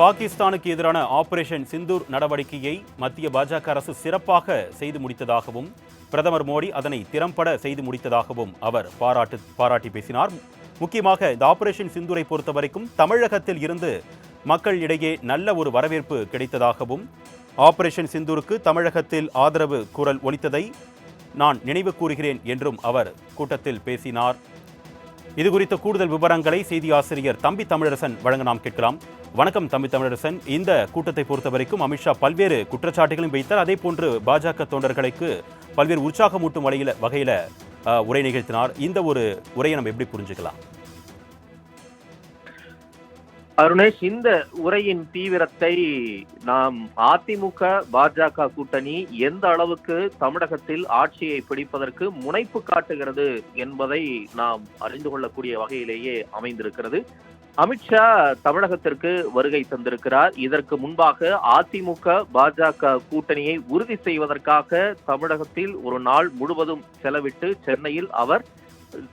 பாகிஸ்தானுக்கு எதிரான ஆபரேஷன் சிந்தூர் நடவடிக்கையை மத்திய பாஜக அரசு சிறப்பாக செய்து முடித்ததாகவும் பிரதமர் மோடி அதனை திறம்பட செய்து முடித்ததாகவும் அவர் பாராட்டு பாராட்டி பேசினார். முக்கியமாக இந்த ஆபரேஷன் சிந்தூரை பொறுத்தவரைக்கும் தமிழகத்தில் இருந்து மக்கள் இடையே நல்ல ஒரு வரவேற்பு கிடைத்ததாகவும் ஆபரேஷன் சிந்தூருக்கு தமிழகத்தில் ஆதரவு குரல் ஒலித்ததை நான் நினைவு கூறுகிறேன் என்றும் அவர் கூட்டத்தில் பேசினார். இது குறித்த கூடுதல் விவரங்களை செய்தி ஆசிரியர் தம்பி தமிழரசன் வழங்க நாம் கேட்கலாம். வணக்கம் தம்பி தமிழரசன். இந்த கூட்டத்தை பொறுத்தவரைக்கும் அமித்ஷா பல்வேறு குற்றச்சாட்டுகளையும் வைத்தார். அதே போன்று பாஜக தொண்டர்களுக்கு பல்வேறு உற்சாகமூட்டும் வகையில் வகையில உரை நிகழ்த்தினார். இந்த ஒரு உரையை நம்ம எப்படி புரிஞ்சுக்கலாம்? அருணேஷ் இந்த உரையின் தீவிரத்தை நாம் அதிமுக பாஜக கூட்டணி எந்த அளவுக்கு தமிழகத்தில் ஆட்சியை பிடிப்பதற்கு முனைப்பு காட்டுகிறது என்பதை நாம் அறிந்து கொள்ளக்கூடிய வகையிலேயே அமைந்திருக்கிறது. அமித்ஷா தமிழகத்திற்கு வருகை தந்திருக்கிறார். இதற்கு முன்பாக அதிமுக பாஜக கூட்டணியை உறுதி செய்வதற்காக தமிழகத்தில் ஒரு நாள் முழுவதும் செலவிட்டு சென்னையில் அவர்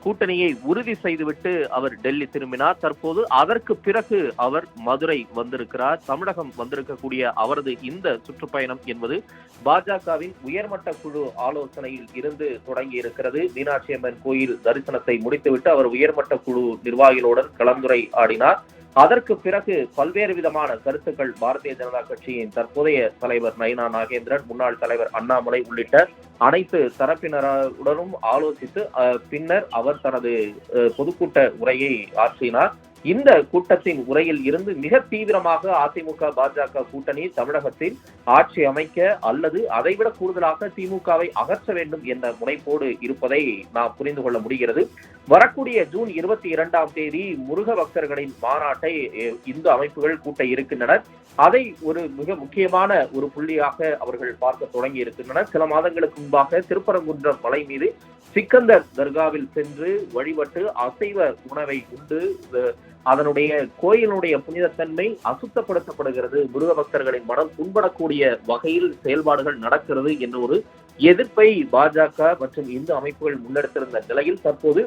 கூட்டணியை உறுதி செய்துவிட்டு அவர் டெல்லி திரும்பினார். தற்போது அதற்கு பிறகு அவர் மதுரை வந்திருக்கிறார். தமிழகம் வந்திருக்கக்கூடிய அவரது இந்த சுற்றுப்பயணம் என்பது பாஜகவின் உயர்மட்ட குழு ஆலோசனையில் இருந்து தொடங்கி இருக்கிறது மீனாட்சி அம்மன் கோயில் தரிசனத்தை முடித்துவிட்டு அவர் உயர்மட்ட குழு நிர்வாகிகளுடன் கலந்துரை ஆடினார் அதற்கு பிறகு பல்வேறு விதமான கருத்துக்கள் பாரதிய ஜனதா கட்சியின் தற்போதைய தலைவர் நயினா நாகேந்திரன் முன்னாள் தலைவர் அண்ணாமலை உள்ளிட்ட அனைத்து தரப்பினருடனும் ஆலோசித்து பின்னர் அவர் தனது பொதுக்கூட்ட உரையை ஆற்றினார். இந்த கூட்டத்தின் உரையில் இருந்து மிக தீவிரமாக அதிமுக பாஜக கூட்டணி தமிழகத்தில் ஆட்சி அமைக்க அல்லது அதைவிட கூடுதலாக திமுகவை அகற்ற வேண்டும் என்ற முனைப்போடு இருப்பதை நாம் புரிந்து கொள்ள முடிகிறது. வரக்கூடிய ஜூன் இருபத்தி இரண்டாம் தேதி முருக பக்தர்களின் மாநாட்டை இந்து அமைப்புகள் கூட்ட இருக்கின்றனர். அதை ஒரு மிக முக்கியமான ஒரு புள்ளியாக அவர்கள் பார்க்க தொடங்கி இருக்கின்றனர். சில மாதங்களுக்கு முன்பாக திருப்பரங்குன்றம் மலை மீது சிக்கந்தர் தர்காவில் சென்று வழிபட்டு அசைவ உணவை உண்டு அதனுடைய கோயிலுடைய புனிதத்தன்மை அசுத்தப்படுத்தப்படுகிறது. முருக பக்தர்களின் மனம் புண்படக்கூடிய வகையில் செயல்பாடுகள் நடக்கிறது என்ற ஒரு எதிர்ப்பை பாஜக மற்றும் இந்து அமைப்புகள் முன்னெடுத்திருந்த நிலையில் தற்போது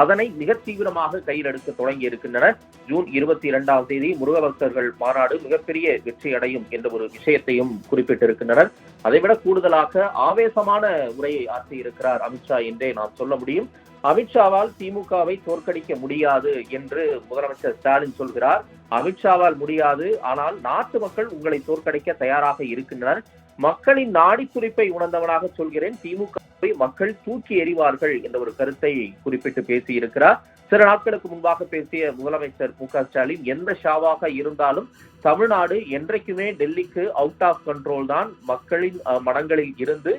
அதனை மிக தீவிரமாக கையில் எடுக்க தொடங்கி இருக்கின்றனர் ஜூன் இருபத்தி இரண்டாம் தேதி முருக பக்தர்கள் மாநாடு மிகப்பெரிய வெற்றி அடையும் என்ற ஒரு விஷயத்தையும் குறிப்பிட்டிருக்கின்றனர். அதைவிட கூடுதலாக ஆவேசமான உரையை ஆற்றியிருக்கிறார் அமித்ஷா என்றே நாம் சொல்ல முடியும். அமித்ஷாவால் திமுகவை தோற்கடிக்க முடியாது என்று முதலமைச்சர் ஸ்டாலின் சொல்கிறார். அமித்ஷாவால் முடியாது ஆனால் நாட்டு மக்கள் உங்களை தோற்கடிக்க தயாராக இருக்கின்றனர். மக்களின் நாடி குறிப்பை உணர்ந்தவனாக சொல்கிறேன். திமுகவை மக்கள் தூக்கி எறிவார்கள் என்ற ஒரு கருத்தை குறிப்பிட்டு பேசியிருக்கிறார். சில நாட்களுக்கு முன்பாக பேசிய முதலமைச்சர் மு க ஸ்டாலின் எந்த ஷாவாக இருந்தாலும் தமிழ்நாடு என்றைக்குமே டெல்லிக்கு அவுட் ஆஃப் கண்ட்ரோல் தான். மக்களின் மடங்களில் மனங்களில் இருந்து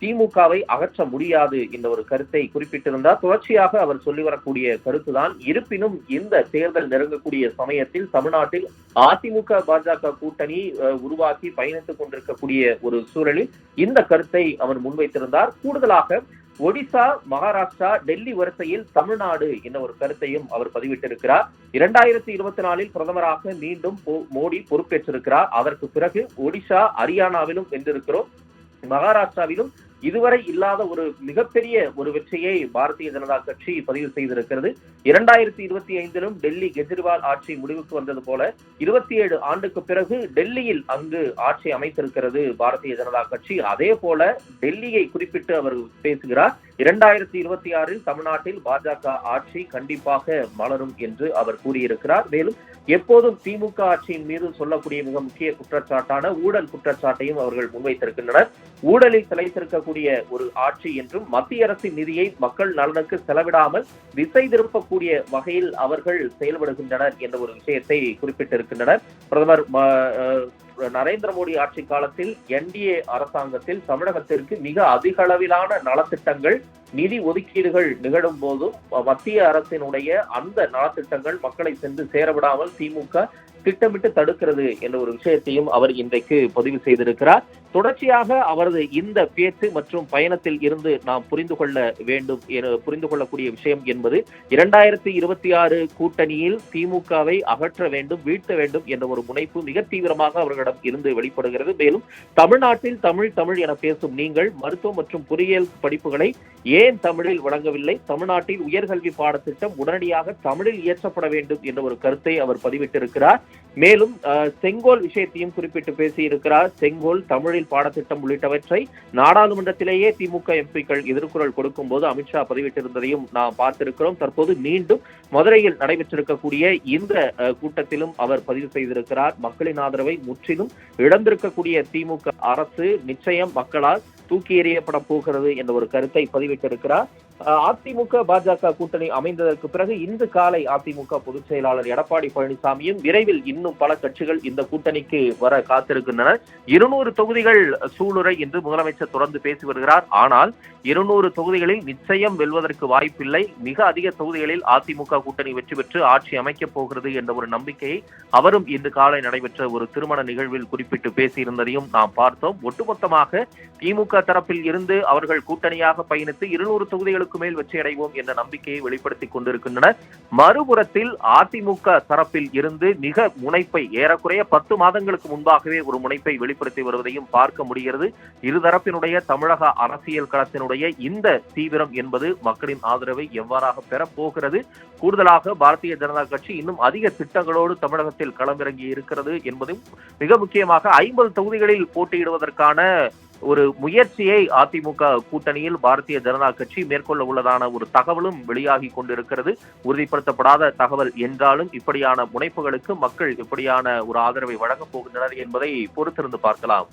திமுகவை அகற்ற முடியாது என்ற ஒரு கருத்தை குறிப்பிட்டிருந்தார். தொடர்ச்சியாக அவர் சொல்லி வரக்கூடிய கருத்துதான். இருப்பினும் இந்த தேர்தல் நெருங்கக்கூடிய சமயத்தில் தமிழ்நாட்டில் அதிமுக பாஜக கூட்டணி உருவாக்கி பயணித்துக் கொண்டிருக்கக்கூடிய ஒரு சூழலில் இந்த கருத்தை அவர் முன்வைத்திருந்தார். கூடுதலாக ஒடிசா மகாராஷ்டிரா டெல்லி வரிசையில் தமிழ்நாடு என்ற ஒரு கருத்தையும் அவர் பதிவிட்டிருக்கிறார். இரண்டாயிரத்தி இருபத்தி நாலில் பிரதமராக மீண்டும் போ- மோடி பொறுப்பேற்றிருக்கிறார். அதற்கு பிறகு ஒடிசா ஹரியானாவிலும் வென்றிருக்கிறோம். மகாராஷ்டிராவிலும் இதுவரை இல்லாத ஒரு மிகப்பெரிய ஒரு வெற்றியை பாரதிய ஜனதா கட்சி பதிவு செய்திருக்கிறது. இரண்டாயிரத்தி இருபத்தி ஐந்திலும் டெல்லி கெஜ்ரிவால் ஆட்சி முடிவுக்கு வந்தது போல இருபத்தி ஏழு ஆண்டுக்கு பிறகு டெல்லியில் அங்கு ஆட்சி அமைத்திருக்கிறது பாரதிய ஜனதா கட்சி. அதே போல டெல்லியை குறிப்பிட்டு அவர் பேசுகிறார். இரண்டாயிரத்தி இருபத்தி ஆறில் தமிழ்நாட்டில் பாஜக ஆட்சி கண்டிப்பாக மலரும் என்று அவர் கூறியிருக்கிறார். மேலும் எப்போதும் திமுக ஆட்சியின் மீது சொல்லக்கூடிய மிக முக்கிய குற்றச்சாட்டான ஊழல் குற்றச்சாட்டையும் அவர்கள் முன்வைத்திருக்கின்றனர். ஊழலில் திளைத்திருக்கக்கூடிய ஒரு ஆட்சி என்றும் மத்திய அரசின் நிதியை மக்கள் நலனுக்கு செலவிடாமல் திசை திருப்பக்கூடிய வகையில் அவர்கள் செயல்படுகின்றனர் என்ற ஒரு விஷயத்தை குறிப்பிட்டிருக்கின்றனர். பிரதமர் நரேந்திர மோடி ஆட்சி காலத்தில் என்டிஏ அரசாங்கத்தில் தமிழகத்திற்கு மிக அதிக அளவிலான நலத்திட்டங்கள் நிதி ஒதுக்கீடுகள் நிகழும் போதும் மத்திய அரசினுடைய அந்த நலத்திட்டங்கள் மக்களை சென்று சேரவிடாமல் திமுக திட்டமிட்டு தடுக்கிறது என்ற ஒரு விஷயத்தையும் அவர் இன்றைக்கு பதிவு செய்திருக்கிறார். தொடர்ச்சியாக அவரது இந்த பேச்சு மற்றும் பயணத்தில் இருந்து நாம் புரிந்து கொள்ள வேண்டும் புரிந்து கொள்ளக்கூடிய விஷயம் என்பது இரண்டாயிரத்தி இருபத்தி ஆறு கூட்டணியில் திமுகவை அகற்ற வேண்டும் வீழ்த்த வேண்டும் என்ற ஒரு முனைப்பு மிக தீவிரமாக அவர்களிடம் இருந்து வெளிப்படுகிறது. மேலும் தமிழ்நாட்டில் தமிழ் தமிழ் என பேசும் நீங்கள் மருத்துவம் மற்றும் பொறியியல் படிப்புகளை ஏன் தமிழில் வழங்கவில்லை தமிழ்நாட்டில் உயர்கல்வி பாடத்திட்டம் உடனடியாக தமிழில் இயற்றப்பட வேண்டும் என்ற ஒரு கருத்தை அவர் பதிவிட்டிருக்கிறார். மேலும் செங்கோல் விஷயத்தையும் குறிப்பிட்டு பேசியிருக்கிறார். செங்கோல் தமிழில் பாடத்திட்டம் உள்ளிட்டவற்றை நாடாளுமன்றத்திலேயே திமுக எம்பிக்கள் எதிர்குரல் கொடுக்கும் போது அமித்ஷா பதிவிட்டிருந்ததையும் நாம் பார்த்திருக்கிறோம். தற்போது மீண்டும் மதுரையில் நடைபெற்றிருக்கக்கூடிய இந்த கூட்டத்திலும் அவர் பதிவு செய்திருக்கிறார். மக்களின் ஆதரவை முற்றிலும் இழந்திருக்கக்கூடிய திமுக அரசு நிச்சயம் மக்களால் தூக்கி எறியப்பட போகிறது என்ற ஒரு கருத்தை பதிவிட்டிருக்கிறார். அதிமுக பாஜக கூட்டணி அமைந்ததற்கு பிறகு இன்று காலை அதிமுக பொதுச் செயலாளர் எடப்பாடி பழனிசாமியும் விரைவில் இன்னும் பல கட்சிகள் இந்த கூட்டணிக்கு வர காத்திருக்கின்றனர். இருநூறு தொகுதிகள் சூளுரை என்று முதலமைச்சர் தொடர்ந்து பேசி வருகிறார். ஆனால் இருநூறு தொகுதிகளில் நிச்சயம் வெல்வதற்கு வாய்ப்பில்லை. மிக அதிக தொகுதிகளில் அதிமுக கூட்டணி வெற்றி பெற்று ஆட்சி அமைக்கப் போகிறது என்ற ஒரு நம்பிக்கையை அவரும் இன்று காலை நடைபெற்ற ஒரு திருமண நிகழ்வில் குறிப்பிட்டு பேசியிருந்ததையும் நாம் பார்த்தோம். ஒட்டுமொத்தமாக திமுக தரப்பில் இருந்து அவர்கள் கூட்டணியாக பயணித்து இருநூறு தொகுதிகளுக்கு நூறுக்கு மேல் வெற்றி அடைவோம் என்ற நம்பிக்கையை வெளிப்படுத்திக் கொண்டிருக்கின்றனர். மறுபுறத்தில் அதிமுக தரப்பில் இருந்து மிக முனைப்பை ஏறக்குறைய பத்து மாதங்களுக்கு முன்பாகவே ஒரு முனைப்பை வெளிப்படுத்தி வருவதையும் பார்க்க முடிகிறது. இருதரப்பினுடைய தமிழக அரசியல் களத்தினுடைய இந்த தீவிரம் என்பது மக்களின் ஆதரவை எவ்வாறாக பெறப்போகிறது? கூடுதலாக பாரதிய ஜனதா கட்சி இன்னும் அதிக திட்டங்களோடு தமிழகத்தில் களமிறங்கி இருக்கிறது என்பதும் மிக முக்கியமாக ஐம்பது தொகுதிகளில் போட்டியிடுவதற்கான ஒரு முயற்சியை அதிமுக கூட்டணியில் பாரதிய ஜனதா கட்சி மேற்கொள்ள உள்ளதான ஒரு தகவலும் வெளியாகி கொண்டிருக்கிறது. உறுதிப்படுத்தப்படாத தகவல் என்றாலும் இப்படியான முனைப்புகளுக்கு மக்கள் எப்படியான ஒரு ஆதரவை வழங்கப் போகின்றனர் என்பதை பொறுத்திருந்து பார்க்கலாம்.